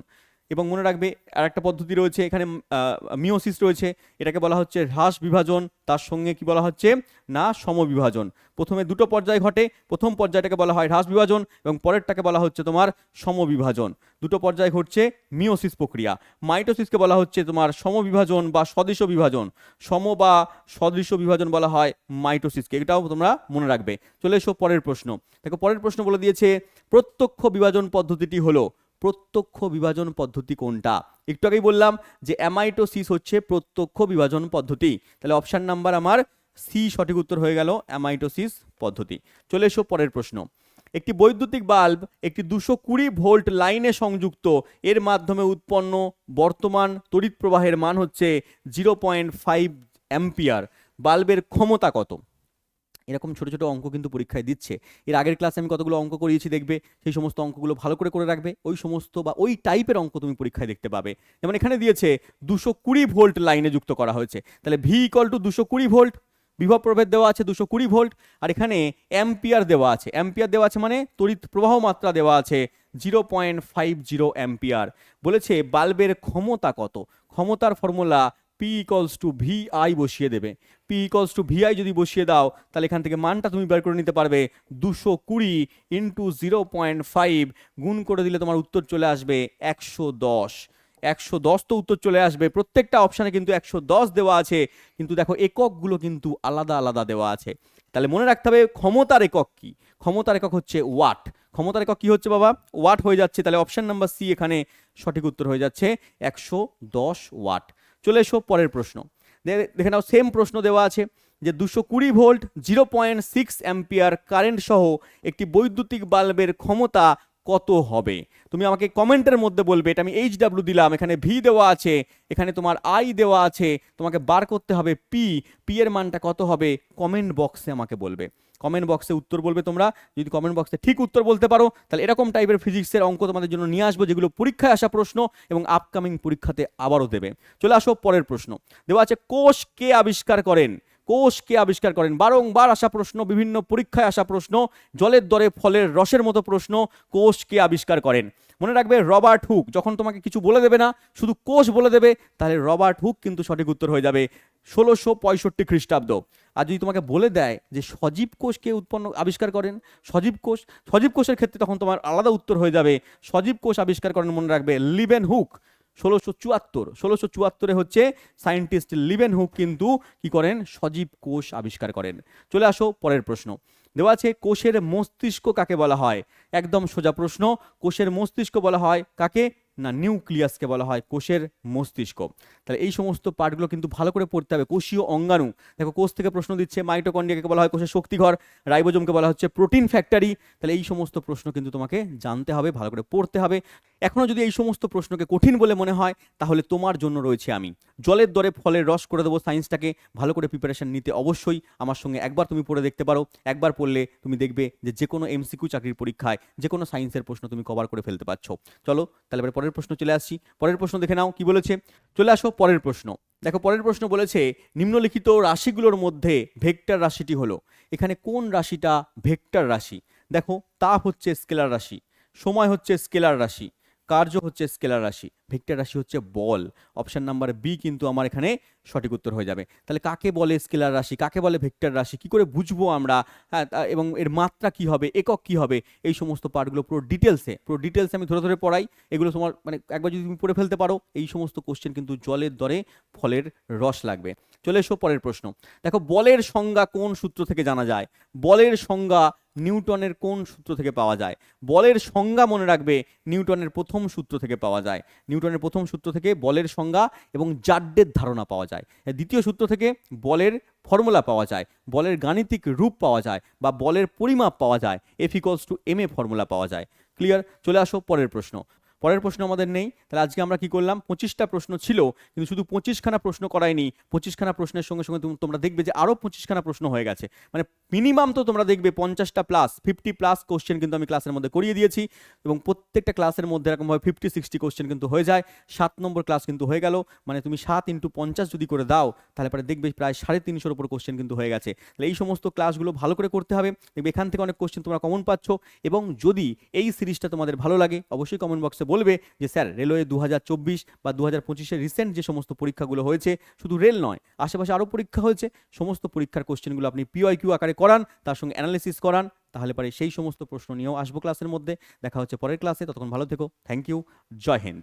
এবং মনে রাখবে আর একটা পদ্ধতি রয়েছে, এখানে মিওসিস রয়েছে, এটাকে বলা হচ্ছে হ্রাস বিভাজন, তার সঙ্গে কি বলা হচ্ছে? না সমবিভাজন প্রথমে দুটো পর্যায় ঘটে, প্রথম পর্যায়টাকে বলা হয় হ্রাস বিভাজন এবং পরেরটাকে বলা হচ্ছে তোমার সমবিভাজন দুটো পর্যায়ে ঘটছে মিওসিস প্রক্রিয়া। মাইটোসিসকে বলা হচ্ছে তোমার সমবিভাজন বা সদৃশ বিভাজন। সম বা সদৃশ বিভাজন বলা হয় মাইটোসিসকে, এটাও তোমরা মনে রাখবে। চলে এসো পরের প্রশ্ন। দেখো, পরের প্রশ্ন বলে দিয়েছে, প্রত্যক্ষ বিভাজন পদ্ধতিটি হলো প্রত্যক্ষ বিভাজন পদ্ধতি কোনটা? একটু আগেই বললাম যে অ্যামাইটোসিস হচ্ছে প্রত্যক্ষ বিভাজন পদ্ধতি। তাহলে অপশান নাম্বার আমার সি সঠিক উত্তর হয়ে গেল অ্যামাইটোসিস পদ্ধতি। চলে এসো পরের প্রশ্ন। একটি বৈদ্যুতিক বাল্ব একটি দুশো কুড়ি ভোল্ট লাইনে সংযুক্ত, এর মাধ্যমে উৎপন্ন বর্তমান তড়িৎ প্রবাহের মান হচ্ছে জিরো পয়েন্ট ফাইভ অ্যাম্পিয়ার বাল্বের ক্ষমতা কত? এরকম ছোট ছোট অঙ্ক কিন্তু পরীক্ষায় দিচ্ছে। এর আগের ক্লাসে আমি কতগুলো অঙ্ক করিয়েছি দেখবে, সেই সমস্ত অঙ্কগুলো ভালো করে করে রাখবে। ওই সমস্ত বা ওই টাইপের অঙ্ক তুমি পরীক্ষায় দেখতে পাবে। যেমন এখানে দিয়েছে, দুশো কুড়ি ভোল্ট লাইনে যুক্ত করা হয়েছে। তাহলে ভি ইকল টু দুশো কুড়ি ভোল্ট, বিভব প্রভেদ দেওয়া আছে দুশো কুড়ি ভোল্ট, আর এখানে অ্যাম্পিয়ার দেওয়া আছে। অ্যাম্পিয়ার দেওয়া আছে মানে তড়িৎ প্রবাহ মাত্রা দেওয়া আছে zero point five zero ampere বলেছে বাল্বের ক্ষমতা কত? ক্ষমতার formula P equals to V I বসিয়ে দেবে। P equals to V I যদি বসিয়ে দাও, তাহলে এখান থেকে মানটা তুমি বের করে নিতে পারবে দুশো কুড়ি ইন্টু জিরো পয়েন্ট ফাইভ গুণ করে দিলে তোমার উত্তর চলে আসবে একশো দশ। একশো দশ তো উত্তর চলে আসবে। প্রত্যেকটা অপশানে কিন্তু একশো দশ দেওয়া আছে, কিন্তু দেখো এককগুলো কিন্তু আলাদা আলাদা দেওয়া আছে। তাহলে মনে রাখতে হবে ক্ষমতার একক কি? ক্ষমতার একক হচ্ছে ওয়াট ক্ষমতার একক কি হচ্ছে বাবা? ওয়াট হয়ে যাচ্ছে। তাহলে অপশান নাম্বার সি এখানে সঠিক উত্তর হয়ে যাচ্ছে একশো দশ ওয়াট চলে এসো পরের প্রশ্ন। দেখে নাও সেম প্রশ্ন দেওয়া আছে যে দুশো কুড়ি volt zero point six ampere current সহ একটি বৈদ্যুতিক বাল্বের ক্ষমতা কত হবে? তুমি আমাকে কমেন্টের মধ্যে বলবে, এটা আমি এইচ ডাব্লিউ দিলাম, এখানে ভি দেওয়া আছে, এখানে তোমার আই দেওয়া আছে, তোমাকে বার করতে হবে পি পি এর মানটা কত হবে? কমেন্ট বক্সে আমাকে বলবে। কমেন্ট বক্সে উত্তর বলবে তোমরা। যদি কমেন্ট বক্সে ঠিক উত্তর বলতে পারো, তাহলে এরকম টাইপের ফিজিক্সের অঙ্ক তোমাদের জন্য নিয়ে আসব, যেগুলো পরীক্ষায় আসা প্রশ্ন এবং আপকামিং পরীক্ষাতে আবারও দেবে। চলে আসো পরের প্রশ্ন। দেওয়া আছে, কোষ কে আবিষ্কার করেন? কোষ কে আবিষ্কার করেন। বারংবার আসা প্রশ্ন, বিভিন্ন পরীক্ষায় আসা প্রশ্ন, জলের দরে ফলের রসের মতো প্রশ্ন কোষ কে আবিষ্কার করেন। মনে রাখবে, রবার্ট হুক যখন তোমাকে কিছু বলে দেবে না, শুধু কোষ বলে দেবে, তাহলে রবার্ট হুক কিন্তু সঠিক উত্তর হয়ে যাবে ষোলোশো পঁয়ষট্টি খ্রিস্টাব্দ। আর যদি তোমাকে বলে দেয় যে সজীব কোষ কে উৎপন্ন, আবিষ্কার করেন, সজীব কোষ, সজীব কোষের ক্ষেত্রে তখন তোমার আলাদা উত্তর হয়ে যাবে। সজীব কোষ আবিষ্কার করেন, মনে রাখবে, লিবেন হুক। ষোলোশো চুয়াত্তর। ষোলোশো চুয়াত্তরে হচ্ছে সায়েন্টিস্ট লিভেন হুক কিন্তু কি করেন? সজীব কোষ আবিষ্কার করেন। চলে আসো পরের প্রশ্ন। দেওয়া আছে কোষের মস্তিষ্ক কাকে বলা হয়? একদম সোজা প্রশ্ন। কোষের মস্তিষ্ক বলা হয় কাকে? না নিউক্লিয়াসকে বলা হয় কোষের মস্তিষ্ক। তাহলে এই সমস্ত পার্টগুলো কিন্তু ভালো করে পড়তে হবে। কোষীয় অঙ্গাণু। দেখো, কোষ থেকে প্রশ্ন দিচ্ছে মাইটোকন্ডিয়াকে বলা হয় কোষের শক্তিঘর, রাইবোজোমকে বলা হচ্ছে প্রোটিন ফ্যাক্টরি। তাহলে এই সমস্ত প্রশ্ন কিন্তু তোমাকে জানতে হবে, ভালো করে পড়তে হবে। এখনও যদি এই সমস্ত প্রশ্নকে কঠিন বলে মনে হয়, তাহলে তোমার জন্য রয়েছে আমি। জলের দরে ফলের রস করে দেবো সায়েন্সটাকে ভালো করে প্রিপারেশন নিতে অবশ্যই আমার সঙ্গে একবার তুমি পড়ে দেখতে পারো। একবার পড়লে তুমি দেখবে যে যে কোনো এমসিকিউ চাকরির পরীক্ষায় যে কোনো সায়েন্সের প্রশ্ন তুমি কভার করে ফেলতে পারছ। চলো, তাহলে এবার পরের প্রশ্ন চলে আসছি। পরের প্রশ্ন দেখে নাও, কি বলেছে? চলে আসো পরের প্রশ্ন। দেখো, পরের প্রশ্ন বলেছে, নিম্নলিখিত রাশিগুলোর মধ্যে ভেক্টর রাশিটি হলো। এখানে কোন রাশিটা ভেক্টর রাশি? দেখো তাপ হচ্ছে স্কেলার রাশি, সময় হচ্ছে স্কেলার রাশি। কার্য হচ্ছে স্কেলার রাশি ভেক্টর রাশি হচ্ছে বল। অপশন নাম্বার বি কিন্তু আমার এখানে সঠিক উত্তর হয়ে যাবে। তাহলে কাকে বলে স্কেলার রাশি? কাকে বলে ভেক্টর রাশি? কি করে বুঝব আমরা? হ্যাঁ এবং এর মাত্রা কি হবে? একক কি হবে? এই সমস্ত পার্টগুলো পুরো ডিটেলসে পুরো ডিটেলসে আমি ধরে ধরে পড়াই। এগুলো তোমার মানে একবার যদি তুমি পড়ে ফেলতে পারো, এই সমস্ত কোশ্চেন কিন্তু জলের দরে ফলের রস লাগবে। চলে এসো পরের প্রশ্ন। দেখো, বলের সংজ্ঞা কোন সূত্র থেকে জানা যায়? বলের সংজ্ঞা নিউটনের কোন সূত্র থেকে পাওয়া যায়? বলের সংজ্ঞা মনে রাখবে নিউটনের প্রথম সূত্র থেকে পাওয়া যায়। নিউটনের প্রথম সূত্র থেকে বলের সংজ্ঞা এবং জাড্ডের ধারণা পাওয়া যায়। দ্বিতীয় সূত্র থেকে বলের ফর্মুলা পাওয়া যায়, বলের গাণিতিক রূপ পাওয়া যায় বা বলের পরিমাপ পাওয়া যায় F equals to M A formula পাওয়া যায়। ক্লিয়ার চলে আসো পরের প্রশ্ন। পরের প্রশ্ন আমাদের নেই। তাহলে আজকে আমরা কি করলাম? পঁচিশটা প্রশ্ন ছিল, কিন্তু শুধু পঁচিশখানা প্রশ্ন করায়নি পঁচিশখানা প্রশ্নের সঙ্গে সঙ্গে তুমি- তোমরা দেখবে যে আরও পঁচিশখানা প্রশ্ন হয়ে গেছে। মানে মিনিমাম তো তোমরা দেখবে পঞ্চাশটা প্লাস ফিফটি প্লাস কোশ্চেন কিন্তু আমি ক্লাসের মধ্যে করিয়ে দিয়েছি। এবং প্রত্যেকটা ক্লাসের মধ্যে এরকমভাবে ফিফটি সিক্সটি কোশ্চেন কিন্তু হয়ে যায়। সাত নম্বর ক্লাস কিন্তু হয়ে গেল। মানে তুমি সাত ইন্টু পঞ্চাশ যদি করে দাও, তাহলে পরে দেখবে প্রায় সাড়ে তিনশোর উপর কোশ্চেন কিন্তু হয়ে গেছে। তাহলে এই সমস্ত ক্লাসগুলো ভালো করে করতে হবে। দেখবে এখান থেকে অনেক কোশ্চেন তোমরা কমন পাচ্ছ। এবং যদি এই সিরিজটা তোমাদের ভালো লাগে, অবশ্যই কমেন্ট বক্সে বলবে যে, স্যার, রেলওয়ে দু হাজার চব্বিশ বা দু হাজার পঁচিশের রিসেন্ট যে সমস্ত পরীক্ষাগুলো হয়েছে, শুধু রেল নয়, আশেপাশে আরও পরীক্ষা হয়েছে। সমস্ত পরীক্ষার কোশ্চেনগুলো আপনি পিওয়াই কিউ আকারে করান, তার সঙ্গে অ্যানালিসিস করান, তাহলে পরে সেই সমস্ত প্রশ্ন নিয়েও আসব ক্লাসের মধ্যে। দেখা হচ্ছে পরের ক্লাসে ততক্ষণ ভালো থেকো থ্যাংক ইউ জয় হিন্দ।